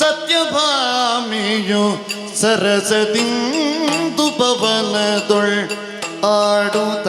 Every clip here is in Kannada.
ಸತ್ಯಭಾಮಿಯು ಸರಸದಿಂದು ಪವನದೊಳ್ ಆಡುತ್ತ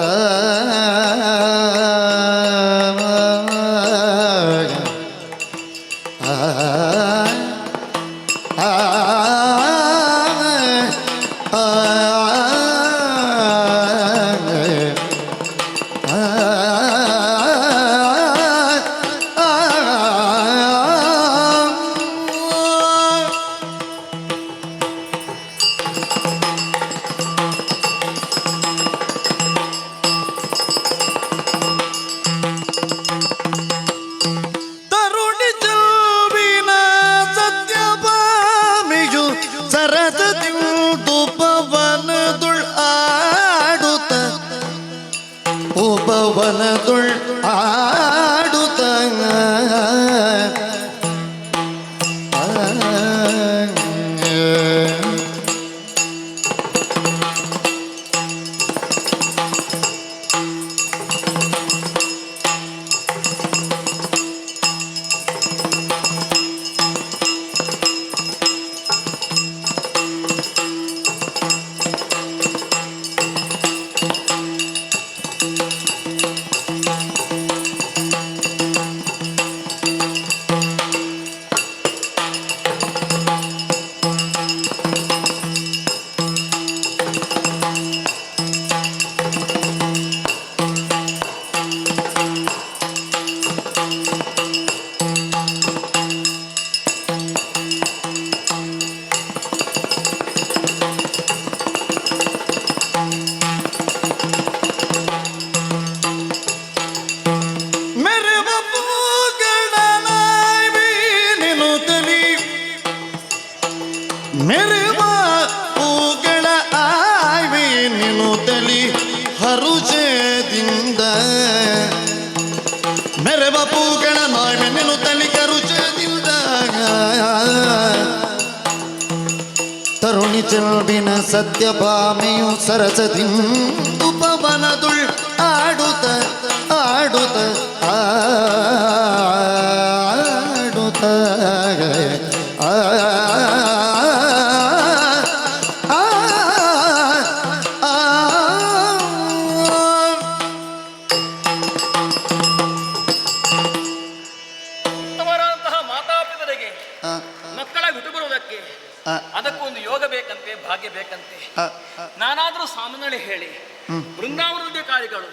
ಸಾಮಾನ್ಯಳೆ ಬೃಂದಾವನದ ಕಾರ್ಯಗಳು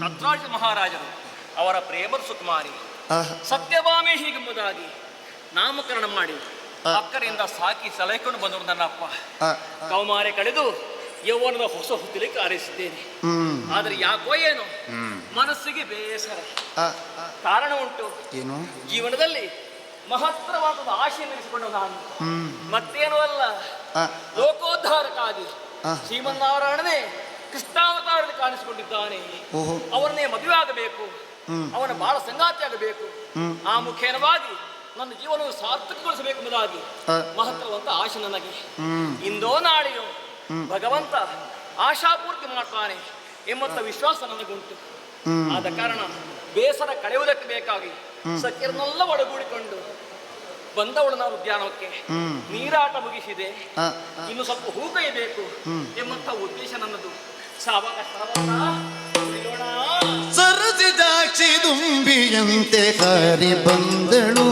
ಸತ್ರಾಜ ಮಹಾರಾಜರು ಅವರ ಪ್ರೇಮ ಸುಕುಮಾರಿ. ಸತ್ಯಭಾಮೆ ಹೀಗೆಂಬುದಾಗಿ ನಾಮಕರಣ ಮಾಡಿ. ಅಕ್ಕರಿಂದ ಸಾಕಿ ಸಲಹಿಕೊಂಡು ಬಂದವರು ನನ್ನ ಅಪ್ಪ ಆ, ಕೌಮಾರೆ ಕಳೆದು ಯೌವನದ ಹೊಸ ಹುತ್ತಿಲಿಕ್ಕೆ ಆರಿಸಿದ್ದೇನೆ. ಆದರೆ ಯಾಕೋ ಏನು ಮನಸ್ಸಿಗೆ ಬೇಸರ. ಕಾರಣ ಉಂಟು. ಏನು? ಜೀವನದಲ್ಲಿ ಮಹತ್ತರವಾದ ಆಶೆ ನಡೆಸಿಕೊಂಡು ನಾನು. ಮತ್ತೇನು ಅಲ್ಲ. ಲೋಕೋದ್ಧಾರಕ್ಕಾಗಿ. ಶ್ರೀಮನ್ನಾರಾಯಣನೇ ಕೃಷ್ಣಾವತಾರದಲ್ಲಿ ಕಾಣಿಸಿಕೊಂಡಿದ್ದಾನೆ. ಓಹೋ. ಅವರನ್ನೇ ಮದುವೆ ಆಗಬೇಕು. ಅವನ ಬಾಳ ಸಂಗಾತಿ ಆಗಬೇಕು. ಆ ಮುಖೇನವಾಗಿ ನನ್ನ ಜೀವನವನ್ನು ಸಾರ್ಥಕಗೊಳಿಸಬೇಕು ಎಂಬುದಾಗಿ ಮಹತ್ವವಂತ ಆಶೆ ನನಗೆ. ಇಂದೋ ನಾಳೆಯೋ ಭಗವಂತ ಆಶಾಪೂರ್ತಿ ಮಾಡ್ತಾನೆ ಎಂಬಂತ ವಿಶ್ವಾಸ ನನಗುಂಟು. ಆದ ಕಾರಣ ಬೇಸರ ಕಳೆಯುವುದಕ್ಕೆ ಬೇಕಾಗಿ ಸತ್ಯರನ್ನೆಲ್ಲ ಒಡಗೂಡಿಕೊಂಡು ಬಂದವಳು ನಾವು ಉದ್ಯಾನವಕ್ಕೆ. ನೀರಾಟ ಮುಗಿಸಿದೆ. ಇನ್ನು ಸ್ವಲ್ಪ ಹೂ ಕೈಬೇಕು ಎಂಬಂತ ಉದ್ದೇಶ ನನ್ನದು. ಸಾವಕಾಶ ಸಾವಕಾಶ, ಉಳಿಯೋಣ. ಸರಸಿ ಜಾಕ್ಷಿ ದುಂಬಿಯಂತೆ ಹರಿ ಬಂದಳು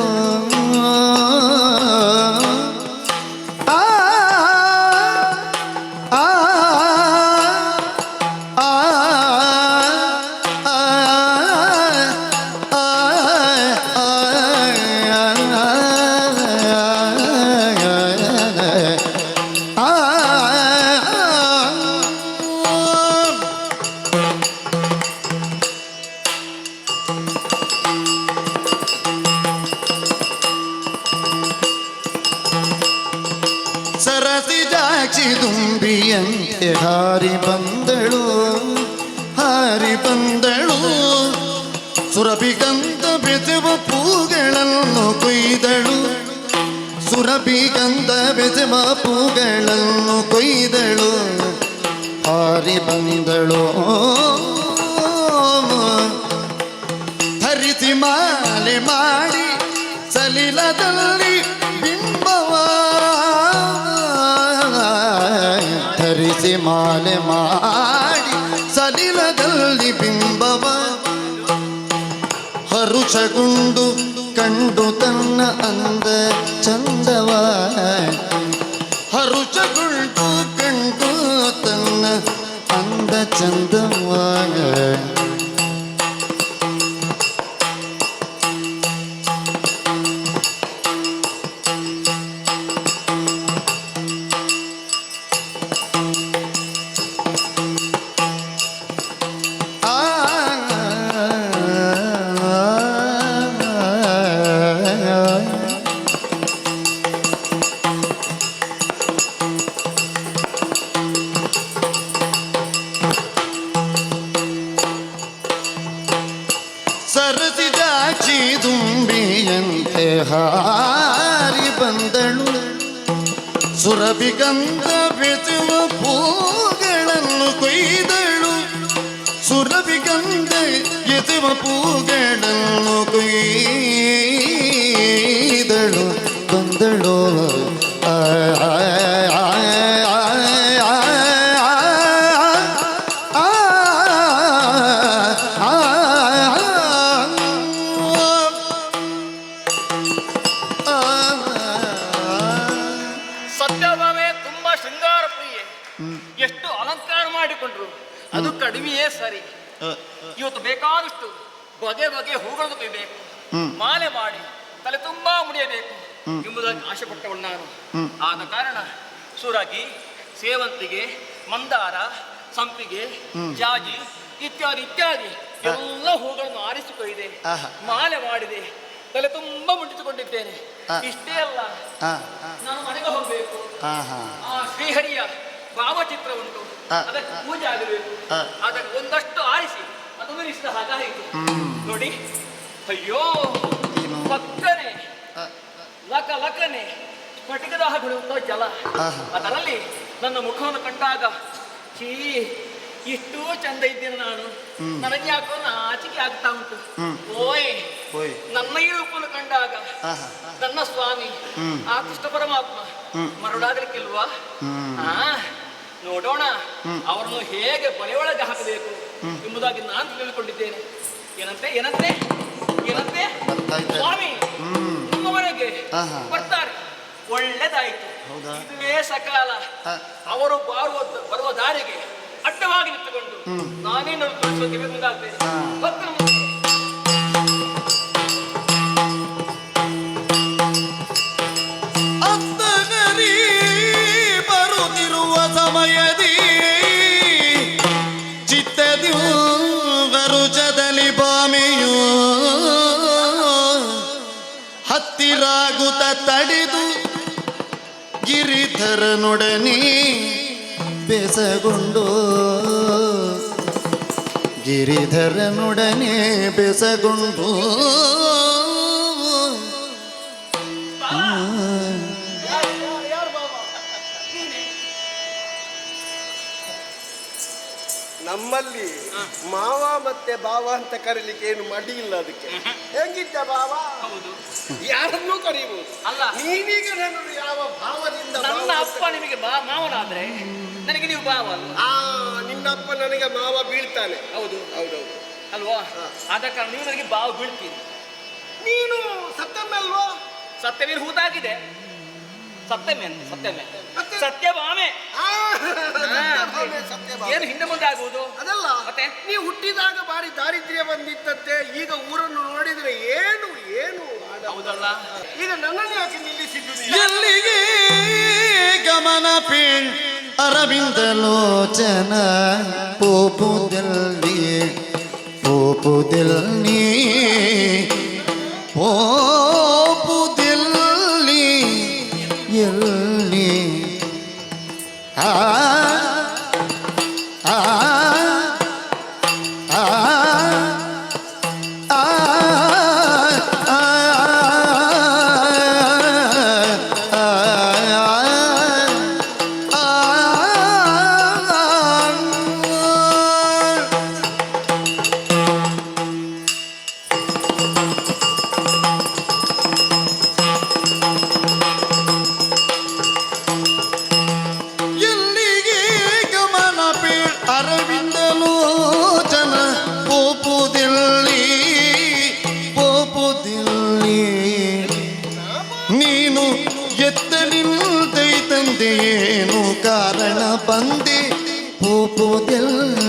ಮಾಲೆ ಮಾಡಿ ಸಲಿಲದಲ್ಲಿ ಬಿಂಬವ ಹರುಷಗುಂಡು ಕಂಡು ತನ್ನ ಅಂದ ಚಂದವ ಹರುಷಗುಂಡು ಕಂಡು ತನ್ನ ಅಂದ ಚಂದವ ಸರಸಿ ಜಾಚಿ ದುಂಬಿಯಂತೆ ಹಾರಿ ಬಂದಳು ಸುರಭಿಗಂಧ ಬೆಸುವ ಪೂಗಳನ್ನು ಕೊಯ್ದಳು ಸುರಭಿಗಂಧ ಎಸುವ ಪೂಗಳನ್ನು ಕೊಯ್ದಳು ಬಂದಳು ಆ, ಆ, ಆ, ಆ, ಬಗೆ ಬಗೆ ಹೂಗಳನ್ನು ಕೊಯ್ಬೇಕು. ಮಾಲೆ ಮಾಡಿ ತಲೆ ತುಂಬಾ ಮುಡಿಯಬೇಕು ಎಂಬುದಾಗಿ ಆಶೆ ಪಟ್ಟವಳು ನಾನು. ಆದ ಕಾರಣ ಸುರಗಿ ಸೇವಂತಿಗೆ ಮಂದಾರ ಸಂಪಿಗೆ ಜಾಜಿ ಇತ್ಯಾದಿ ಇತ್ಯಾದಿ ಎಲ್ಲ ಹೂಗಳನ್ನು ಆರಿಸಿಕೊಯ್ದೆ ಮಾಲೆ ಮಾಡಿದೆ. ತಲೆ ತುಂಬಾ ಮುಟ್ಟಿಸಿಕೊಂಡಿದ್ದೇನೆ. ಇಷ್ಟೇ ಅಲ್ಲ. ನಾನು ಮನೆಗೆ ಹೋಗಬೇಕು. ಆ, ಶ್ರೀಹರಿಯ ಭಾವಚಿತ್ರ ಉಂಟು ಅದಕ್ಕೆ ಪೂಜೆ ಆಗಬೇಕು. ಅದಕ್ಕೆ ಒಂದಷ್ಟು ಆರಿಸಿ ಅದು ಹಾಗಾಯಿತು. ನೋಡಿ. ಅಯ್ಯೋ ಪಕ್ಕನೆ ಲಕ ಲಕನೆ. ಸ್ಫಟಿಕದ ಬೀಳುವಂತ ಜಲ. ಅದರಲ್ಲಿ ನನ್ನ ಮುಖವನ್ನು ಕಂಡಾಗ ಛೀ ಇಷ್ಟು ಚಂದ ಇದ್ದೇನೆ ನಾನು. ನನಗೆ ಯಾಕೋ ನಾಚಿಕೆ ಆಗ್ತಾ ಉಂಟು. ಓಯ್. ನನ್ನ ಈ ರೂಪವನ್ನು ಕಂಡಾಗ. ನನ್ನ ಸ್ವಾಮಿ. ಆ ಕೃಷ್ಣ ಪರಮಾತ್ಮ ಹ್ಮ್. ಮರುಳಾಗಲಿಕ್ಕಿಲ್ವಾ ಆ, ನೋಡೋಣ. ಅವರನ್ನು ಹೇಗೆ ಬಲೆಯೊಳಗೆ ಹಾಕಬೇಕು ಎಂಬುದಾಗಿ ನಾನು ತಿಳಿದುಕೊಂಡಿದ್ದೇನೆ. ಏನಂತೆ ಏನಂತೆ ಏನಂತೆ ಬರ್ತಾ ಇದ್ದಾರೆ. ಸ್ವಾಮಿ ಹ್ಮ್. ನಿಮ್ಮ ಮನೆಗೆ ಆಹಾ. ಬರ್ತಾರೆ ಒಳ್ಳೆದಾಯ್ತು ಹೌದಾ? ಇದುವೇ ಸಕಾಲ. ಅವರು ಬಾರುವ ಬರುವ ದಾರಿಗೆ ಅಡ್ಡವಾಗಿ ನಿಂತುಕೊಂಡು ನಾನೇ ನೋಡಿ ತೋರಿಸೋಕೆ ಮುಂದಾಗ್ತೇನೆ ಆ. ಭಕ್ತನ ಮುಂದೆ ಗಿರಿಧರನೊಡನೆ ಬೆಸಗೊಂಡು. ಗಿರಿಧರನೊಡನೆ ಬೆಸಗೊಂಡು. ನಮ್ಮಲ್ಲಿ ಮಾವ ಮತ್ತೆ ಬಾವ ಅಂತ ಕರೀಲಿಕ್ಕೆ ಏನು ಮಡಿ ಇಲ್ಲ ಅದಕ್ಕೆ. ಹೆಂಗಿದ್ದ ಬಾವ? ಹೌದು. ಯಾರನ್ನೂ ಕರೀಬಹುದು ಅಲ್ಲ. ನೀವೀಗ ನನ್ನನ್ನು ಯಾವ ಭಾವದಿಂದ ನನ್ನ ಅಪ್ಪ ನಿಮಗೆ ಮಾವನಾದ್ರೆ ನನಗೆ ನೀವು ಬಾವ ಅಲ್ವಾ? ಆ ನಿನ್ನಪ್ಪ ನನಗೆ ಮಾವ ಬೀಳ್ತಾನೆ. ಹೌದು. ಹೌದೌದು. ಅಲ್ವಾ. ಆದ ಕಾರಣ ನೀವು ನನಗೆ ಬಾವ ಬೀಳ್ತೀನಿ ನೀನು ಸತ್ತಮ್ಮಲ್ವಾ ಸತ್ಯವೀರ್ ಹೂತಾಗಿದೆ. ಸತ್ಯಮೆ ಸತ್ಯಮೇ. ಸತ್ಯ ಬಾಮೆ ಸತ್ಯಭಾಮೆ, ಏನು ಹಿಂದೆ ಮುಂದೆ ಆಗುವುದು? ಅದಲ್ಲ ಮತ್ತೆ? ನೀವು ಹುಟ್ಟಿದಾಗ ಬಾರಿ ದಾರಿದ್ರ್ಯ ಬಂದಿತ್ತಂತೆ ಈಗ ಊರನ್ನು ನೋಡಿದ್ರೆ ಏನು ಏನು ಹೌದಲ್ಲ? ಈಗ ನನ್ನನ್ನು ಯಾಕೆ ನಿಲ್ಲಿಸಿದ್ದು? ಎಲ್ಲಿಗೆ ಗಮನ ಪೀಳ್ ಅರವಿಂದ ಲೋಚನ ಪೋಪುದಲ್ಲಿ ಪೋಪುದಲ್ಲಿ? ಪೋಪುದಲ್ಲಿ ಪೋಪೋದಲ್ಲಿ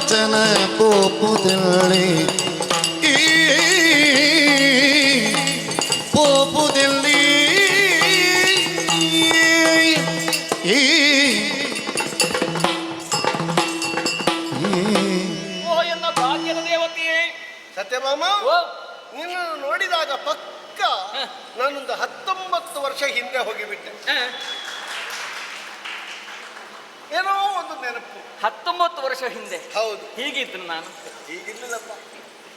ಲೋಚನ ಪೋಪುದಲ್ಲಿ ಈ ಪೋಪುದಲ್ಲಿ ಈ ಓ ಎನ್ನ ಭಾಗ್ಯದ ದೇವತೆಯೇ ಸತ್ಯಭಾಮ ಓ. ನಿನ್ನನ್ನು ನೋಡಿದಾಗ ಪಕ್ಕ ನಾನೊಂದು ಹತ್ತೊಂಬತ್ತು ವರ್ಷ ಹಿಂದೆ ಹೋಗಿಬಿಟ್ಟೆ. ಏನೋ ಒಂದು ನೆನಪು. ಹತ್ತೊಂಬತ್ತು ವರ್ಷ ಹಿಂದೆ. ಹೌದು. ಹೀಗಿದ್ರು ನಾನು. ಈಗಿರ್ಲಿಲ್ಲಪ್ಪ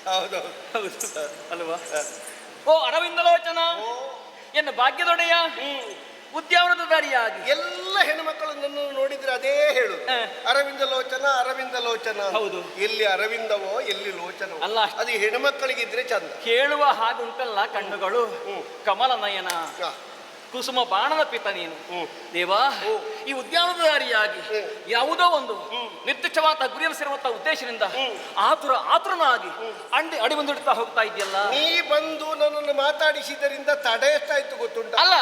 ಹೌದೌದು ಹೌದು. ಅಲ್ವಾ? ಓ ಅರವಿಂದಲೋಚನ. ಎನ್ನ ಭಾಗ್ಯದೊಡೆಯ. ಉದ್ಯಾನದಾರಿಯಾಗಿ ಎಲ್ಲ ಹೆಣ್ಮಕ್ಕಳು ನನ್ನ ನೋಡಿದ್ರೆ ಅದೇ ಹೇಳು. ಅರವಿಂದ ಲೋಚನ ಅರವಿಂದ ಲೋಚನ ಹೌದು. ಎಲ್ಲಿ ಅರವಿಂದವೋ ಎಲ್ಲಿ ಲೋಚನ ಅಲ್ಲ ಅದು ಹೆಣ್ಣುಮಕ್ಕಳಿಗಿದ್ರೆ ಚಂದ. ಕೇಳುವ ಹಾಗುಂಟಲ್ಲ ಕಣ್ಣುಗಳು. ಕಮಲ ನಯನ. ಕುಸುಮ ಬಾಣದ ಪಿತ ನೀನು. ದೇವ. ಈ ಉದ್ಯಾನದಾರಿಯಾಗಿ ಹ್ಮ್. ಯಾವುದೋ ಒಂದು ನಿರ್ದಿಷ್ಟವಾದ ಗುರಿಯನ್ನು ಸೇರುವಂತ ಉದ್ದೇಶದಿಂದ. ಆತುರ ಆತುರನಾಗಿ ಅಂಡಿ ಅಡಿ ಬಂದಿಡ್ತಾ ಹೋಗ್ತಾ ಇದೆಯಲ್ಲ ನೀ ಬಂದು ನನ್ನನ್ನು ಮಾತಾಡಿಸಿದ್ದರಿಂದ ತಡೆ ಇತ್ತು ಗೊತ್ತುಂಟ? ಅಲ್ಲ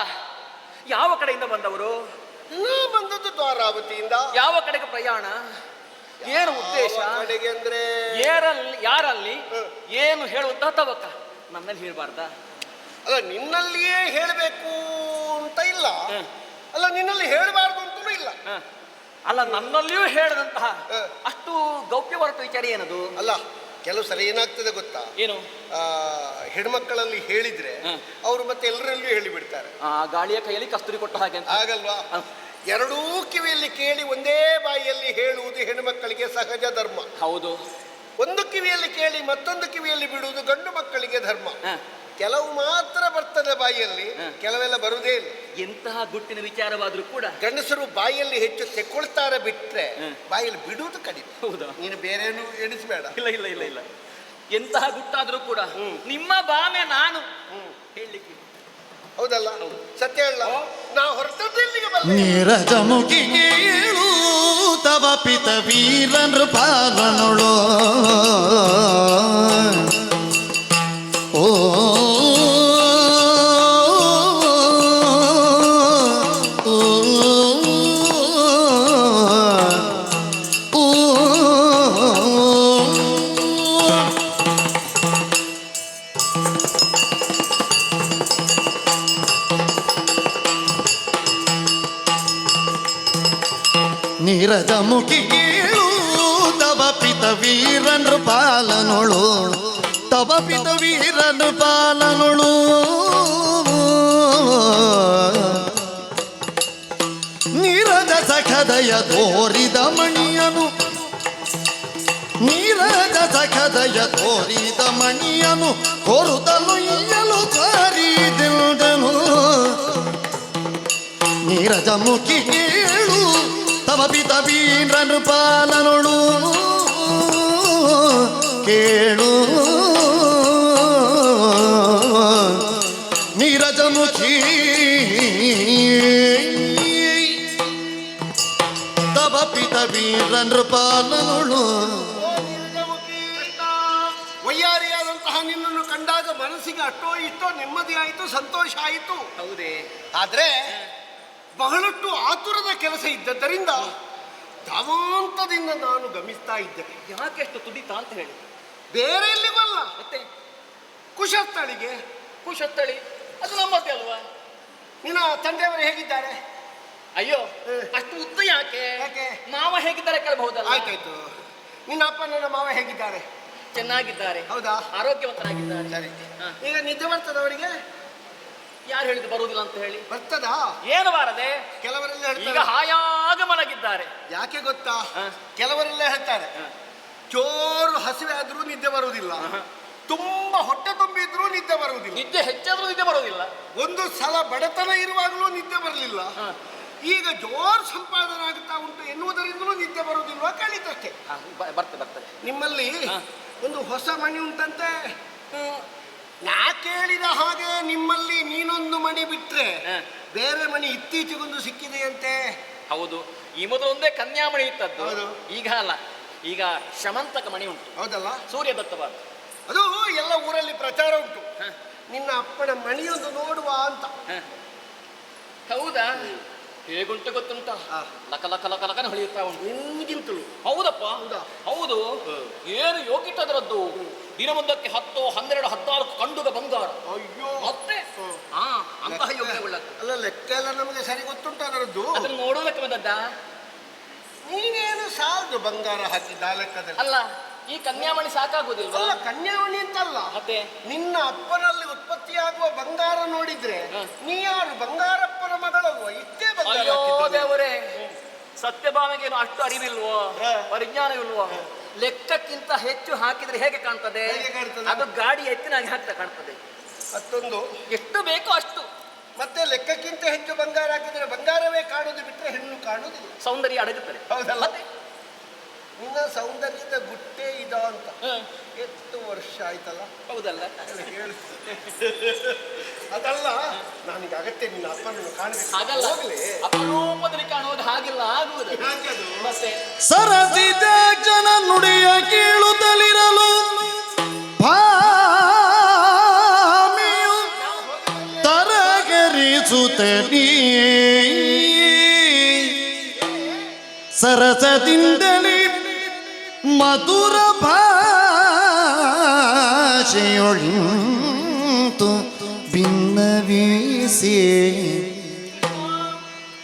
ಯಾವ ಕಡೆಯಿಂದ ಬಂದವರು? ನಾ ಬಂದದ್ದು ದ್ವಾರಾವತಿಯಿಂದ. ಯಾವ ಕಡೆಗೆ ಪ್ರಯಾಣ? ಏನು ಉದ್ದೇಶ? ಕಡೆಗೆ ಅಂದ್ರೆ? ಯಾರಲ್ಲಿ? ಹ್ಮ್. ಏನು ಹೇಳುವಂತಹ ತವಕ? ನನ್ನಲ್ಲಿ ಹೇಳಬಾರ್ದ? ಅಲ್ಲ ನಿನ್ನಲ್ಲಿಯೇ ಹೇಳಬೇಕು. ಅಂತ ಇಲ್ಲ. ಅಲ್ಲ ನಿನ್ನಲ್ಲಿ ಹೇಳಬಾರ್ದು ಅಂತೂ ಇಲ್ಲ. ಅಲ್ಲ ನನ್ನಲ್ಲಿಯೂ ಹೇಳದಂತಹ. ಅಷ್ಟು ಗೌಪ್ಯವಾದ ವಿಚಾರ ಏನದು? ಅಲ್ಲ ಕೆಲವು ಸಲ ಏನಾಗ್ತದೆ ಗೊತ್ತಾ? ಏನು? ಹೆಣ್ಮಕ್ಕಳಲ್ಲಿ ಹೇಳಿದ್ರೆ ಅವರು ಮತ್ತೆ ಎಲ್ಲರಲ್ಲಿಯೂ ಹೇಳಿಬಿಡ್ತಾರೆ. ಆ ಗಾಳಿಯ ಕೈಯಲ್ಲಿ ಕಸ್ತೂರಿ ಕೊಟ್ಟ ಹಾಗೆ ಅಂತ. ಆಗಲ್ವಾ. ಎರಡೂ ಕಿವಿಯಲ್ಲಿ ಕೇಳಿ ಒಂದೇ ಬಾಯಿಯಲ್ಲಿ ಹೇಳುವುದು ಹೆಣ್ಣುಮಕ್ಕಳಿಗೆ ಸಹಜ ಧರ್ಮ. ಹೌದು. ಒಂದು ಕಿವಿಯಲ್ಲಿ ಕೇಳಿ ಮತ್ತೊಂದು ಕಿವಿಯಲ್ಲಿ ಬಿಡುವುದು ಗಂಡು ಮಕ್ಕಳಿಗೆ ಧರ್ಮ. ಹ. ಕೆಲವು ಮಾತ್ರ ಬರ್ತದೆ ಬಾಯಿಯಲ್ಲಿ. ಕೆಲವೆಲ್ಲ ಬರುವುದೇ ಇಲ್ಲ. ಎಂತಹ ಗುಟ್ಟಿನ ವಿಚಾರವಾದ್ರೂ ಕೂಡ ಗಂಡಸರು ಬಾಯಿಯಲ್ಲಿ ಹೆಚ್ಚು ತೆಕ್ಕೊಳ್ತಾರೆ ಬಿಟ್ರೆ ಬಾಯಿಯಲ್ಲಿ ಬಾಯಲ್ಲಿ ಬಿಡುವುದು ಕಡಿಮೆ. ಹೌದಾ? ನೀನು ಬೇರೇನು ಎಣಿಸಬೇಡ. ಇಲ್ಲ ಇಲ್ಲ ಇಲ್ಲ ಇಲ್ಲ. ಎಂತಹ ಗುಟ್ಟಾದ್ರೂ ಕೂಡ. ನಿಮ್ಮ ಬಾಮೆ ನಾನು. ಹೇಳಲಿಕ್ಕೆ ಹೌದಲ್ಲ? ಸತ್ಯ ಅಲ್ಲ ನಾವು ನೀರಜ ಮುಗಿಗೆ ಏಳು ತವ ಪಿತ ವೀರನ್ರು ಪಾಲನೊಳು ಓ, ತೋರಿದ ಮಣಿಯನು. ನೀರದ ಸಖದಯ ತೋರಿದ ಮಣಿಯನು. ಕೊರುತಲು ಇಯಲು ಸಾರಿದೆಂದನು ನೀರಜ ಮುಖಿ ಕೇಳು, ತವ ಪಿತ ವೀರನು ಪಾಲನೊಳು. ಕೇಳು. ನೀರಜ ಮುಖಿ ಓ ನೀರಜಮುಖಿ. ವಯ್ಯಾರಿಯಾದಂತಹ ನಿನ್ನನ್ನು ಕಂಡಾಗ ಮನಸ್ಸಿಗೆ ಅಷ್ಟೋ ಇಷ್ಟೋ ನೆಮ್ಮದಿ ಆಯಿತು ಸಂತೋಷ ಆಯಿತು. ಹೌದೇ. ಆದ್ರೆ ಬಹಳಷ್ಟು ಆತುರದ ಕೆಲಸ ಇದ್ದದ್ದರಿಂದ ಧಾವಾಂತದಿಂದ ನಾನು ಗಮಿಸ್ತಾ ಇದ್ದೆ. ಯಾಕೆಷ್ಟು ಅಷ್ಟು ತುಡಿತಾ ಅಂತ ಹೇಳಿ? ಬೇರೆ ಎಲ್ಲಿ ಬಲ್ಲ ಮತ್ತೆ? ಕುಶತ್ತಳಿಗೆ ಕುಶತ್ತಳಿ ಅದು ನಮ್ಮದೇ ಅಲ್ವಾ? ನಿನ್ನ ತಂದೆಯವರು ಹೇಗಿದ್ದಾರೆ? ಅಯ್ಯೋ. ಅಷ್ಟು ಉದ್ದ ಯಾಕೆ? ಯಾಕೆ? ಮಾವ ಹೇಗಿದ್ದಾರೆ ಕೇಳಬಹುದಲ್ಲ? ಆಯ್ತಾಯ್ತು. ನಿನ್ನ ಅಪ್ಪ ನನ್ನ ಮಾವ ಹೇಗಿದ್ದಾರೆ? ಚೆನ್ನಾಗಿದ್ದಾರೆ. ಹೌದಾ? ಆರೋಗ್ಯವಂತರಾಗಿದ್ದಾರೆ. ಸರಿ. ಹಾ. ಈಗ ನಿದ್ದೆ ಬರ್ತದ ಅವರಿಗೆ? ಯಾರು ಹೇಳಿದ್ರು ಬರುವುದಿಲ್ಲ ಅಂತ ಹೇಳಿ? ಬರ್ತದಾ? ಏನು ಬಾರದೆ? ಕೆಲವರೆಲ್ಲ ಈಗ ಹೇಳ್ತಾರೆ ಹಾಯಾಗ ಮಲಗಿದ್ದಾರೆ. ಯಾಕೆ ಗೊತ್ತಾ? ಹಾ. ಕೆಲವರೆಲ್ಲ ಹೇಳ್ತಾರೆ. ಹಾ. ಜೋರು ಹಸಿವೆ ಆದ್ರೂ ನಿದ್ದೆ ಬರುವುದಿಲ್ಲ. ತುಂಬಾ ಹೊಟ್ಟೆ ತುಂಬಿದ್ರೂ ನಿದ್ದೆ ಬರುವುದಿಲ್ಲ. ನಿದ್ದೆ ಹೆಚ್ಚಾದ್ರೂ ನಿದ್ದೆ ಬರುವುದಿಲ್ಲ. ಒಂದು ಸಲ ಬಡತನ ಇರುವಾಗಲೂ ನಿದ್ದೆ ಬರಲಿಲ್ಲ. ಹಾ. ಈಗ ಜೋರು ಸಂಪಾದನೆ ಆಗುತ್ತಾ ಉಂಟು ಎನ್ನುವುದರಿಂದಲೂ ನಿದ್ದೆ ಬರುವುದಿಲ್ವಾ? ಕಳಿತಷ್ಟೇ ಹಾ, ಬ- ಬರ್ತದೆ ಬರ್ತದೆ ನಿಮ್ಮಲ್ಲಿ ಒಂದು ಹೊಸ ಮಣಿ ಉಂಟಂತೆ. ನಾ ಕೇಳಿದ ಹಾಗೆ ನಿಮ್ಮಲ್ಲಿ ನೀನೊಂದು ಮಣಿ ಬಿಟ್ರೆ ಬೇರೆ ಮಣಿ ಇತ್ತೀಚೆಗೊಂದು ಸಿಕ್ಕಿದೆಯಂತೆ. ಹೌದು ಈ ಮೊದಲು ಒಂದೇ ಕನ್ಯಾಮಣಿ ಇತ್ತದ್ದು ಹೌದು. ಈಗ ಅಲ್ಲ ಈಗ ಶಮಂತಕ ಮಣಿ ಉಂಟು. ಹೌದಲ್ಲ? ಸೂರ್ಯ ದತ್ತವಾದ ಅದು ಎಲ್ಲ ಊರಲ್ಲಿ ಪ್ರಚಾರ ಉಂಟು. ನಿನ್ನ ಅಪ್ಪನ ಮಣಿಯೊಂದು ನೋಡುವ ಅಂತ. ಹೌದಾ? ಹೇಗುಂಟು ಗೊತ್ತುಂಟ. ಲಕ ಲಕ ಲಕ ಲಕನ ಹೊಳೆಯುತ್ತಾ ಉಂಟು. ಹೌದಪ್ಪ? ಹೌದಾ? ಹೌದು. ಯೋಗಿಟ್ ಅದರದ್ದು ದಿನ ದಿನವೊಂದಕ್ಕೆ ಹತ್ತು ಹನ್ನೆರಡು ಹದಿನಾಲ್ಕು ಕಂಡುಗ ಬಂಗಾರ. ಅಯ್ಯೋ. ಮತ್ತೆ. ಹಾ. ಅಂತಹ ಅಲ್ಲ ಲೆಕ್ಕ ಎಲ್ಲ ನಮಗೆ ಸರಿ ಗೊತ್ತುಂಟ ಅದರದ್ದು. ಅದನ್ನು ನೋಡೋದಕ್ಕೆ ಬಂದದ್ದ? ನೀನೇನು ಸಾಲದು ಬಂಗಾರ ಹಾಕಿದ್ದ ಲೆಕ್ಕದಲ್ಲಿ? ಅಲ್ಲ ಈ ಕನ್ಯಾಮಣಿ ಸಾಕಾಗುವುದಿಲ್ಲ ಅಲ್ಲ ಕನ್ಯಾಮಣಿ ಅಂತಲ್ಲ. ಮತ್ತೆ? ನಿನ್ನ ಅಪ್ಪನಲ್ಲಿ ಉತ್ಪತ್ತಿಯಾಗುವ ಬಂಗಾರ ನೋಡಿದ್ರೆ ನೀ ಯಾರು ಬಂಗಾರಪ್ಪನ ಮಗಳಲ್ವ? ಇಷ್ಟೇ ಬಂಗಾರ ಅಯ್ಯೋ. ದೇವರೇ. ಸತ್ಯಭಾಮೆಗೇನು ಅಷ್ಟು ಅರಿವಿಲ್ವೋ. ಪರಿಜ್ಞಾನವಿಲ್ವೋ? ಲೆಕ್ಕಕ್ಕಿಂತ ಹೆಚ್ಚು ಹಾಕಿದ್ರೆ ಹೇಗೆ ಕಾಣ್ತದೆ? ಹೇಗೆ? ಅದು ಗಾಡಿ ಎತ್ತಿನಾಗಿ ಹಾಕ್ತಾ ಕಾಣ್ತದೆ. ಅತ್ತೊಂದು ಎಷ್ಟು ಬೇಕೋ ಅಷ್ಟು. ಮತ್ತೆ ಲೆಕ್ಕಕ್ಕಿಂತ ಹೆಚ್ಚು ಬಂಗಾರ ಹಾಕಿದ್ರೆ ಬಂಗಾರವೇ ಕಾಣುದು ಬಿಟ್ಟರೆ ಹೆಣ್ಣು ಕಾಣುದಿಲ್ಲ. ಸೌಂದರ್ಯ ಅಡಗುತ್ತದೆ. ಹೌದಲ್ಲ? ನಿನ್ನ ಸೌಂದರ್ಯದ ಗುಟ್ಟೆ ಇದ ಅಂತ. ಎಷ್ಟು ವರ್ಷ ಆಯ್ತಲ್ಲ? ಹೌದಲ್ಲ. ಅದಲ್ಲ ನನಗೆ ಅಗತ್ಯ ನಿನ್ನ ಅಪ್ಪನನ್ನು ಕಾಣಬೇಕು. ಹಾಗಲ್ಲ ಹೋಗ್ಲಿ. ಅಪರೂಪದಲ್ಲಿ ಕಾಣುವುದು ಹಾಗಿಲ್ಲ ಆಗುವುದು. ಯಾಕದು? ಮತ್ತೆ? ಸರಸಿದ ಜನ ನುಡಿಯ ಕೇಳುತ್ತಲಿರಲು ಭಾಮಿಯು ತರಗರಿಸುತ್ತಲೀ ನೀ. ಮಧುರ മധുര ഭാഷയൊഴിന്തു ഭിന്നവീസി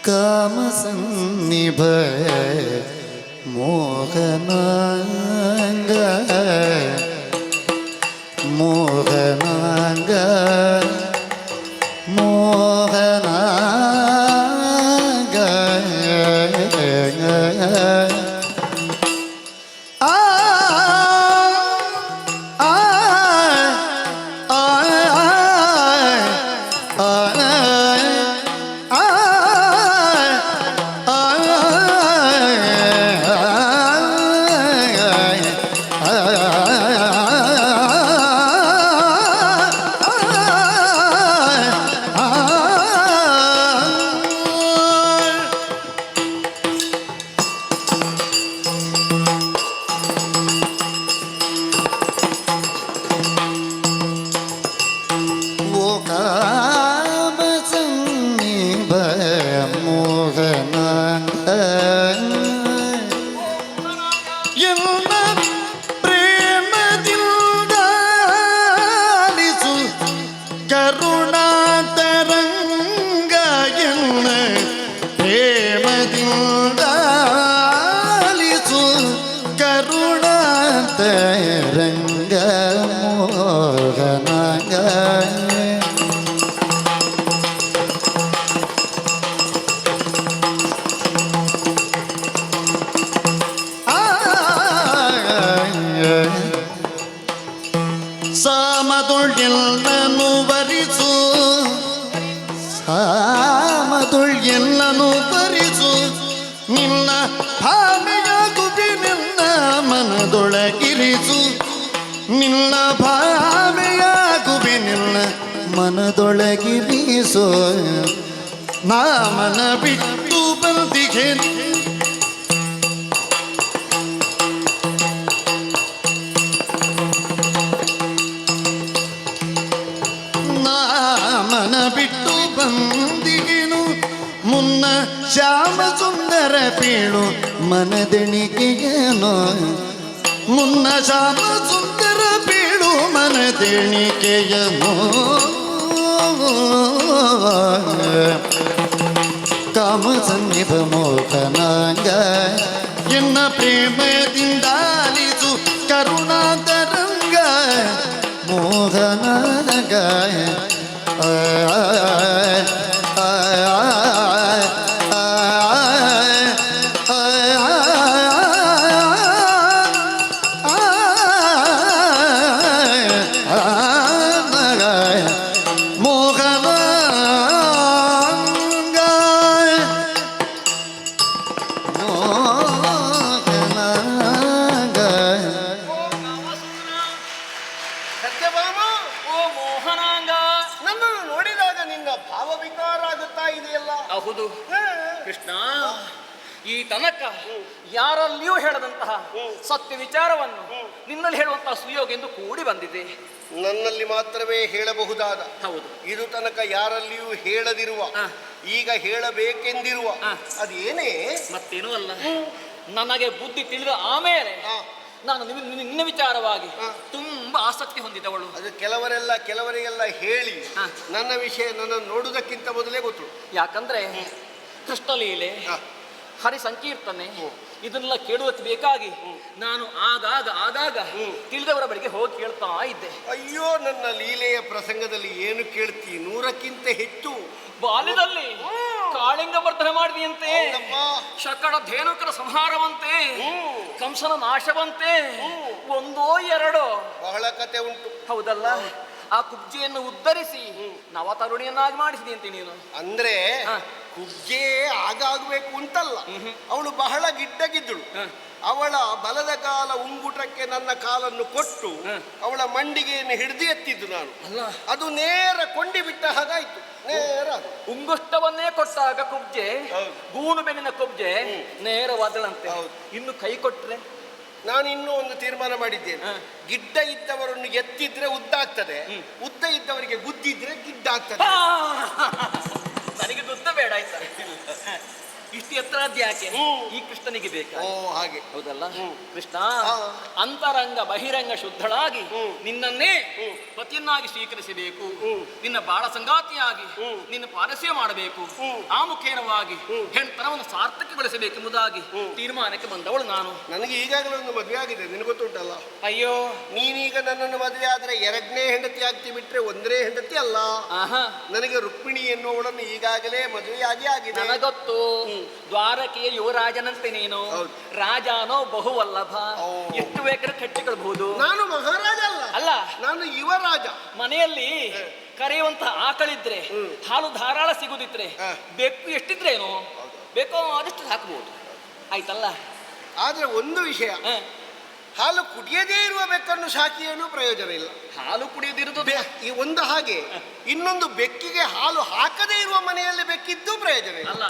കാമസന്നിഭ മോഹനാംഗ മോഹനാംഗ ಮನದೊಳಗಿರಿಸು ನಾಮನ ಬಿಟ್ಟು ಬಂದಿಗೆ. ನಾಮನ ಬಿಟ್ಟು ಬಂದಿಗೆನು. ಮುನ್ನ ಶ್ಯಾಮ ಸುಂದರ ಪೀಳು ಮನದೆಣಿಕೆಯೇನು ಮುನ್ನ ಶ್ಯಾಮ ಸುಂದರ ಪೀಳು ಮನದೆಣಿಕೆಯನು ಕಾಮ ಸನ್ನಿಭ ಮೋಹನಾಂಗ ಎನ್ನ ಪ್ರೇಮದಿಂದ ಕರುಣಾತರಂಗ ಮೋಹನಗ ತನಕ ಯಾರಲ್ಲಿಯೂ ಹೇಳದಿರುವ. ಈಗ ಹೇಳಬೇಕೆಂದಿರುವ. ಅದೇನೇ ಮತ್ತೇನೂ ಅಲ್ಲ ನನಗೆ ಬುದ್ಧಿ ತಿಳಿದ ಆಮೇಲೆ. ನಾನು ನಿನ್ನ ನಿನ್ನ ವಿಚಾರವಾಗಿ. ತುಂಬಾ ಆಸಕ್ತಿ ಹೊಂದಿದವಳು ಅದು ಕೆಲವರೆಲ್ಲ ಕೆಲವರಿಗೆಲ್ಲ ಹೇಳಿ. ನನ್ನ ವಿಷಯ ನನ್ನ ನೋಡುವುದಕ್ಕಿಂತ ಮೊದಲೇ ಗೊತ್ತು ಯಾಕಂದ್ರೆ ಕೃಷ್ಣಲೀಲೆ. ಹರಿ ಸಂಕೀರ್ತನೆ ಇದನ್ನೆಲ್ಲ ಕೇಳುವತ್ತು ಬೇಕಾಗಿ ನಾನು ಆಗಾಗ ಆಗಾಗ ತಿಳಿದವರ ಬಳಿಗೆ ಹೋಗಿ ಕೇಳ್ತಾ ಇದ್ದೆ. ಅಯ್ಯೋ ನನ್ನ ಲೀಲೆಯ ಪ್ರಸಂಗದಲ್ಲಿ ಏನು ಕೇಳ್ತಿ? ನೂರಕ್ಕಿಂತ ಹೆಚ್ಚು. ಬಾಲ್ಯದಲ್ಲಿ ಕಾಳಿಂಗ ವರ್ತನೆ ಮಾಡಿದೆಯಂತೆ. ಶಕಡ ಧೇನುಕರ ಸಂಹಾರವಂತೆ. ಕಂಸನ ನಾಶವಂತೆ. ಒಂದೋ ಎರಡೋ. ಬಹಳ ಕತೆ ಉಂಟು. ಹೌದಲ್ಲ? ಆ ಕುಬ್ಜಿಯನ್ನು ಉದ್ಧರಿಸಿ ನವತರುಣಿಯನ್ನಾಗಿ ಮಾಡಿಸಿದೆಯಂತೆ ನೀನು. ಅಂದ್ರೆ ಕುಬ್ಜೆ ಆಗಾಗಬೇಕು ಅಂತಲ್ಲ. ಅವಳು ಬಹಳ ಗಿಡ್ಡಗಿದ್ದಳು. ಅವಳ ಬಲದ ಕಾಲ ಉಂಗುಟಕ್ಕೆ ನನ್ನ ಕಾಲನ್ನು ಕೊಟ್ಟು. ಅವಳ ಮಂಡಿಗೆಯನ್ನು ಹಿಡಿದು ಎತ್ತಿದ್ದು ನಾನು. ಅಲ್ಲ. ಅದು ನೇರ ಕೊಂಡಿ ಬಿಟ್ಟ ಹಾಗಾಯ್ತು. ನೇರ. ಉಂಗುಷ್ಟವನ್ನೇ ಕೊಟ್ಟಾಗ ಕುಬ್ಜೆ ಗೂಣು ಗೂನು ಬೆನ್ನಿನ ಕುಬ್ಜೆ ನೇರವಾದಳಂತೆ. ಹೌದು. ಇನ್ನು ಕೈ ಕೊಟ್ರೆ? ನಾನು ಇನ್ನೂ ಒಂದು ತೀರ್ಮಾನ ಮಾಡಿದ್ದೇನೆ. ಗಿಡ್ಡ ಇದ್ದವರನ್ನು ಎತ್ತಿದ್ರೆ ಉದ್ದಾಗ್ತದೆ. ಉದ್ದ ಇದ್ದವರಿಗೆ ಗುದ್ದಿದ್ರೆ ಗಿಡ್ಡ ಆಗ್ತದೆ. ಆ! ನನಗೆ ದುದ್ದ ಬೇಡ ಆಯ್ತಾ? ಇಷ್ಟು ಎತ್ತರದ್ದು ಯಾಕೆ ಈ ಕೃಷ್ಣನಿಗೆ ಬೇಕಾ ಓ ಹಾಗೆ. ಹೌದಲ್ಲ? ಕೃಷ್ಣ. ಅಂತರಂಗ ಬಹಿರಂಗ ಶುದ್ಧಳಾಗಿ. ನಿನ್ನನ್ನೇ ಪತಿಯನ್ನಾಗಿ ಸ್ವೀಕರಿಸಬೇಕು. ನಿನ್ನ ಬಾಳ ಸಂಗಾತಿಯಾಗಿ ನಿನ್ನ ಪಾರಸ್ಯ ಮಾಡಬೇಕು. ಆ ಮುಖೇನವಾಗಿ ಹೆಣ್ತನವನ್ನು ಸಾರ್ಥಕಗೊಳಿಸಬೇಕೆಂಬುದಾಗಿ ತೀರ್ಮಾನಕ್ಕೆ ಬಂದವಳು ನಾನು. ನನಗೆ ಈಗಾಗಲೇ ಒಂದು ಮದುವೆ ಆಗಿದೆ. ನಿನಗೆ ಗೊತ್ತುಂಟಲ್ಲ? ಅಯ್ಯೋ. ನೀನೀಗ ನನ್ನನ್ನು ಮದುವೆ ಆದ್ರೆ ಎರಡನೇ ಹೆಂಡತಿ ಆಗ್ತಿ ಬಿಟ್ರೆ ಒಂದನೇ ಹೆಂಡತಿ ಅಲ್ಲ. ಆಹಾ. ನನಗೆ ರುಕ್ಮಿಣಿ ಎನ್ನುವಳನ್ನು ಈಗಾಗಲೇ ಮದುವೆಯಾಗಿ ಆಗಿದೆ. ನನಗೊತ್ತು. ದ್ವಾರಕೆಯ ಯುವರಾಜನಂತೆ ನೀನು. ರಾಜಾನೋ ಬಹುವಲ್ಲಭ. ಎಷ್ಟು ಬೇಕಾದ್ರೆ ಕಟ್ಟಿಕೊಳ್ಬಹುದು. ನಾನು ಮಹಾರಾಜ ಅಲ್ಲ. ಅಲ್ಲ. ನಾನು ಯುವರಾಜ. ಮನೆಯಲ್ಲಿ ಕರೆಯುವಂತ ಆಕಳಿದ್ರೆ ಹಾಲು ಧಾರಾಳ ಸಿಗುದಿದ್ರೆ ಬೆಕ್ಕು ಬೆಕ್ಕು ಎಷ್ಟಿದ್ರೇನು? ಬೇಕೋ ಆದಷ್ಟು ಹಾಕಬಹುದು ಆಯ್ತಲ್ಲ? ಆದ್ರೆ ಒಂದು ವಿಷಯ. ಹಾಲು ಕುಡಿಯದೇ ಇರುವ ಬೆಕ್ಕನ್ನು ಸಾಕಿ ಏನು ಪ್ರಯೋಜನ ಇಲ್ಲ. ಹಾಲು ಕುಡಿಯದಿರುವುದು ಈ ಒಂದು ಹಾಗೆ. ಇನ್ನೊಂದು ಬೆಕ್ಕಿಗೆ ಹಾಲು ಹಾಕದೇ ಇರುವ ಮನೆಯಲ್ಲಿ ಬೆಕ್ಕಿದ್ದು ಪ್ರಯೋಜನ ಇಲ್ಲ. ಅಲ್ಲ.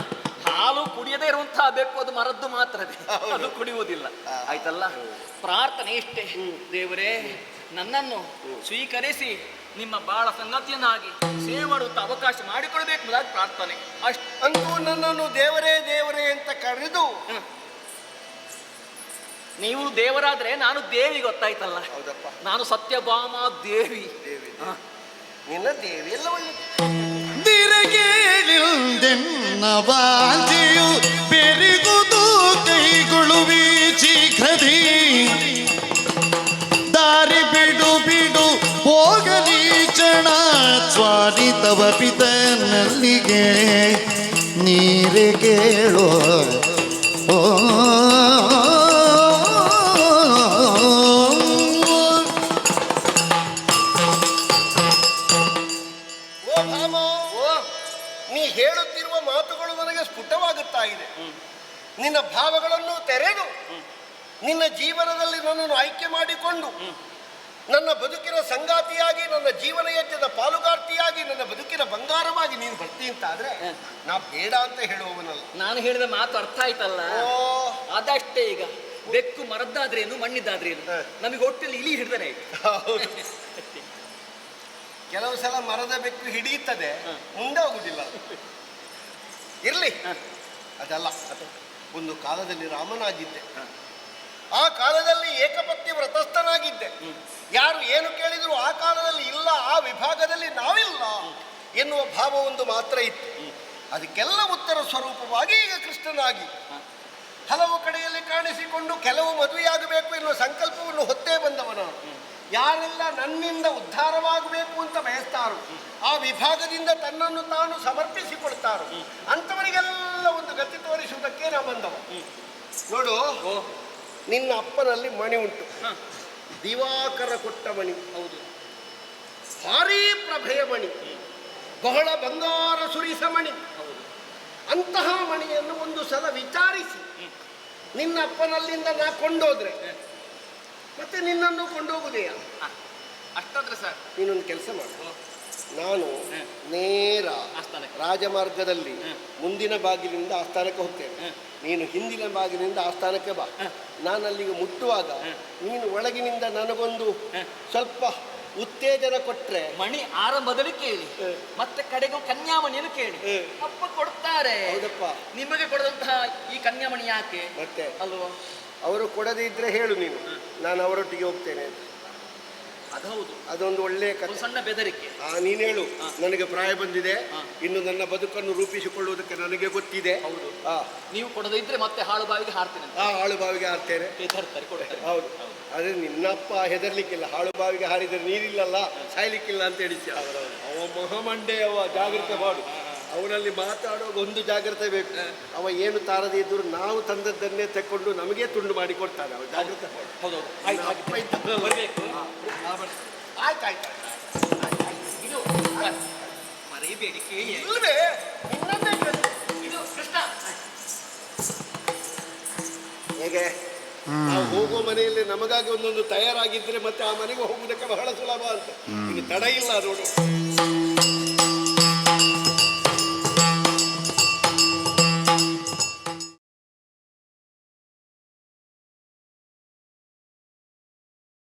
ಹಾಲು ಕುಡಿಯದೇ ಇರುವಂತಹ ಬೆಕ್ಕು ಅದು ಮರದ್ದು ಮಾತ್ರವೇ. ಅದು. ಕುಡಿಯುವುದಿಲ್ಲ. ಆಯ್ತಲ್ಲ? ಪ್ರಾರ್ಥನೆ ಇಷ್ಟೇ. ದೇವರೇ ನನ್ನನ್ನು ಸ್ವೀಕರಿಸಿ ನಿಮ್ಮ ಬಾಳ ಸಂಗತಿಯನ್ನಾಗಿ ಸೇವಡುತ್ತ ಅವಕಾಶ ಮಾಡಿಕೊಡಬೇಕು ಮಾಡಿಕೊಳ್ಬೇಕು ಪ್ರಾರ್ಥನೆ. ಅಷ್ಟು. ನನ್ನನ್ನು ದೇವರೇ ದೇವರೇ ಅಂತ ಕರೆದು ನೀವು ದೇವರಾದ್ರೆ ನಾನು ದೇವಿ ಗೊತ್ತಾಯ್ತಲ್ಲ. ಹೌದಪ್ಪ. ನಾನು ಸತ್ಯಭಾಮ ದೇವಿ. ದೇವಿ ಎಲ್ಲ ನಿನ್ನ ದೇವಿ ಎಲ್ಲ ಒಳ್ಳೆ ವಾಂತಿಯು ಬೆರಿಗುದು ಕೈಗೊಳ್ಳುವಿ ಶೀಘ್ರದಿ ದಾರಿ ಬಿಡು ಬಿಡು ಹೋಗಲಿ ಚಣ ಸ್ವಾರಿತವ ಪಿತನಲ್ಲಿಗೆ ನೀರೆ ಕೇಳೋ ಓ ನಿನ್ನ ಭಾವಗಳನ್ನು ತೆರೆದು ನಿನ್ನ ಜೀವನದಲ್ಲಿ ನನ್ನನ್ನು ಆಯ್ಕೆ ಮಾಡಿಕೊಂಡು ನನ್ನ ಬದುಕಿನ ಸಂಗಾತಿಯಾಗಿ ನನ್ನ ಜೀವನ ಯಜ್ಞದ ಪಾಲುಗಾರ್ತಿಯಾಗಿ ನನ್ನ ಬದುಕಿನ ಬಂಗಾರವಾಗಿ ನೀನು ಬರ್ತೀನಿ ಅಂತ ಆದ್ರೆ ನಾ ಬೇಡ ಅಂತ ಹೇಳುವವನಲ್ಲ. ನಾನು ಹೇಳಿದ ಮಾತು ಅರ್ಥ ಆಯ್ತಲ್ಲ? ಅದಷ್ಟೇ ಈಗ. ಬೆಕ್ಕು ಮರದ್ದಾದ್ರೇನು ಮಣ್ಣಿದ್ದಾದ್ರೇನು ಏನು? ನಮಗೆ ಹೊಟ್ಟೆಲಿ ಇಲಿ ಹಿಡಿದರೆ ಕೆಲವು ಸಲ ಮರದ ಬೆಕ್ಕು ಹಿಡಿಯುತ್ತದೆ ಮುಂದೆ ಹೋಗುದಿಲ್ಲ ಇರ್ಲಿ. ಅದಲ್ಲ. ಒಂದು ಕಾಲದಲ್ಲಿ ರಾಮನಾಗಿದ್ದೆ. ಆ ಕಾಲದಲ್ಲಿ ಏಕಪತ್ನಿ ವ್ರತಸ್ಥನಾಗಿದ್ದೆ. ಯಾರು ಏನು ಕೇಳಿದ್ರು ಆ ಕಾಲದಲ್ಲಿ ಇಲ್ಲ ಆ ವಿಭಾಗದಲ್ಲಿ ನಾವಿಲ್ಲ ಎನ್ನುವ ಭಾವ ಒಂದು ಮಾತ್ರ ಇತ್ತು. ಅದಕ್ಕೆಲ್ಲ ಉತ್ತರ ಸ್ವರೂಪವಾಗಿ ಈಗ ಕೃಷ್ಣನಾಗಿ. ಹಲವು ಕಡೆಯಲ್ಲಿ ಕಾಣಿಸಿಕೊಂಡು ಕೆಲವು ಮದುವೆಯಾಗಬೇಕು ಎನ್ನುವ ಸಂಕಲ್ಪವನ್ನು ಹೊತ್ತೇ ಯಾರೆಲ್ಲ ನನ್ನಿಂದ ಉದ್ಧಾರವಾಗಬೇಕು ಅಂತ ಬಯಸ್ತಾರೋ ಆ ವಿಭಾಗದಿಂದ ತನ್ನನ್ನು ತಾನು ಸಮರ್ಪಿಸಿಕೊಳ್ತಾರೋ ಅಂಥವರಿಗೆಲ್ಲ ಒಂದು ಗತಿ ತೋರಿಸುವುದಕ್ಕೆ ನಾ ಬಂದವ. ನೋಡು ನಿನ್ನ ಅಪ್ಪನಲ್ಲಿ ಮಣಿ ಉಂಟು. ದಿವಾಕರ ಕೊಟ್ಟ ಮಣಿ. ಹೌದು. ಭಾರೀ ಪ್ರಭೆಯ ಮಣಿ. ಬಹಳ ಬಂಗಾರ ಸುರಿಸ ಮಣಿ. ಹೌದು. ಅಂತಹ ಮಣಿಯನ್ನು ಒಂದು ಸಲ ವಿಚಾರಿಸಿ. ನಿನ್ನ ಅಪ್ಪನಲ್ಲಿಂದ ನಾ ಕೊಂಡೋದ್ರೆ ಮತ್ತೆ ನಿನ್ನನ್ನು ಕೊಂಡೋಗುದೆಯಾ? ಹ, ಅಷ್ಟಾದ್ರೆ ಸರ್. ನೀನೊಂದು ಕೆಲಸ ಮಾಡು. ನಾನು ನೇರ ರಾಜಮಾರ್ಗದಲ್ಲಿ ಮುಂದಿನ ಬಾಗಿಲಿಂದ ಆಸ್ಥಾನಕ್ಕೆ ಹೋಗ್ತೇನೆ. ನೀನು ಹಿಂದಿನ ಬಾಗಿಲಿಂದ ಆಸ್ಥಾನಕ್ಕೆ ಬಾ. ನಾನು ಅಲ್ಲಿಗೆ ಮುಟ್ಟುವಾಗ ನೀನು ಒಳಗಿನಿಂದ ನನಗೊಂದು ಸ್ವಲ್ಪ ಉತ್ತೇಜನ ಕೊಟ್ರೆ ಮಣಿ ಆರಂಭದಲ್ಲಿ ಕೇಳಿ. ಮತ್ತೆ ಕಡೆಗೂ ಕನ್ಯಾಮಣಿಯನ್ನು ಕೇಳಿ. ಅಪ್ಪ ಕೊಡ್ತಾರೆ. ಹೌದಪ್ಪ. ನಿಮಗೆ ಕೊಡದಂತಹ ಈ ಕನ್ಯಾಮಣಿ ಯಾಕೆ? ಮತ್ತೆ? ಅಲ್ವಾ? ಅವರು ಕೊಡದೇ ಇದ್ರೆ ಹೇಳು ನೀನು. ನಾನು ಅವರೊಟ್ಟಿಗೆ ಹೋಗ್ತೇನೆ ಅಂತ. ಅದು ಹೌದು. ಅದೊಂದು ಒಳ್ಳೆಯ ಕಥೆ. ಸಣ್ಣ ಬೆದರಿಕೆ. ಆ ನೀನು ಹೇಳು. ನನಗೆ ಪ್ರಾಯ ಬಂದಿದೆ. ಇನ್ನು ನನ್ನ ಬದುಕನ್ನು ರೂಪಿಸಿಕೊಳ್ಳುವುದಕ್ಕೆ ನನಗೆ ಗೊತ್ತಿದೆ. ಹೌದು. ಆ. ನೀವು ಕೊಡದೇ ಇದ್ರೆ ಮತ್ತೆ ಹಾಳು ಬಾವಿಗೆ ಹಾರ್ತೀನಿ ಆ ಆಳು ಬಾವಿಗೆ ಹಾರ್ತೇನೆ. ಹೆದರ್ತಾರೆ ಕೊಡ್ತಾರೆ. ಹೌದು. ಅದೇ ನಿನ್ನಪ್ಪ ಹೆದರ್ಲಿಕ್ಕಿಲ್ಲ. ಹಾಳು ಬಾವಿಗೆ ಹಾರಿದರೆ ನೀರಿಲ್ಲಲ್ಲ ಸಾಯ್ಲಿಕ್ಕಿಲ್ಲ ಅಂತ ಹೇಳಿದ್ಯ? ಅವ ಮಹಾಮಂಡೆ ಅವ ಜಾಗೃತ ಮಾಡು. ಅವನಲ್ಲಿ ಮಾತಾಡುವಾಗ ಒಂದು ಜಾಗ್ರತೆ ಬೇಕು. ಅವ ಏನು ತಾರದೇ ಇದ್ರು ನಾವು ತಂದದ್ದನ್ನೇ ತಕ್ಕೊಂಡು ನಮಗೆ ತುಂಡು ಮಾಡಿ ಕೊಡ್ತಾನೆ ಅವ ಜಾಗ್ರತೆ ಹೌದು ಇದು ಮರೆಯಬೇಡಿ ಕೇಳಿ. ಇದು ಕೃಷ್ಣ. ಹೇಗೆ? ನಾವು ಹೋಗುವ ಮನೆಯಲ್ಲಿ ನಮಗಾಗಿ ಒಂದೊಂದು ತಯಾರಾಗಿದ್ರೆ ಮತ್ತೆ ಆ ಮನೆಗೆ ಹೋಗುವುದಕ್ಕೆ ಬಹಳ ಸುಲಭ ಅಂತ. ಇನ್ನು ತಡ ಇಲ್ಲ ನೋಡು.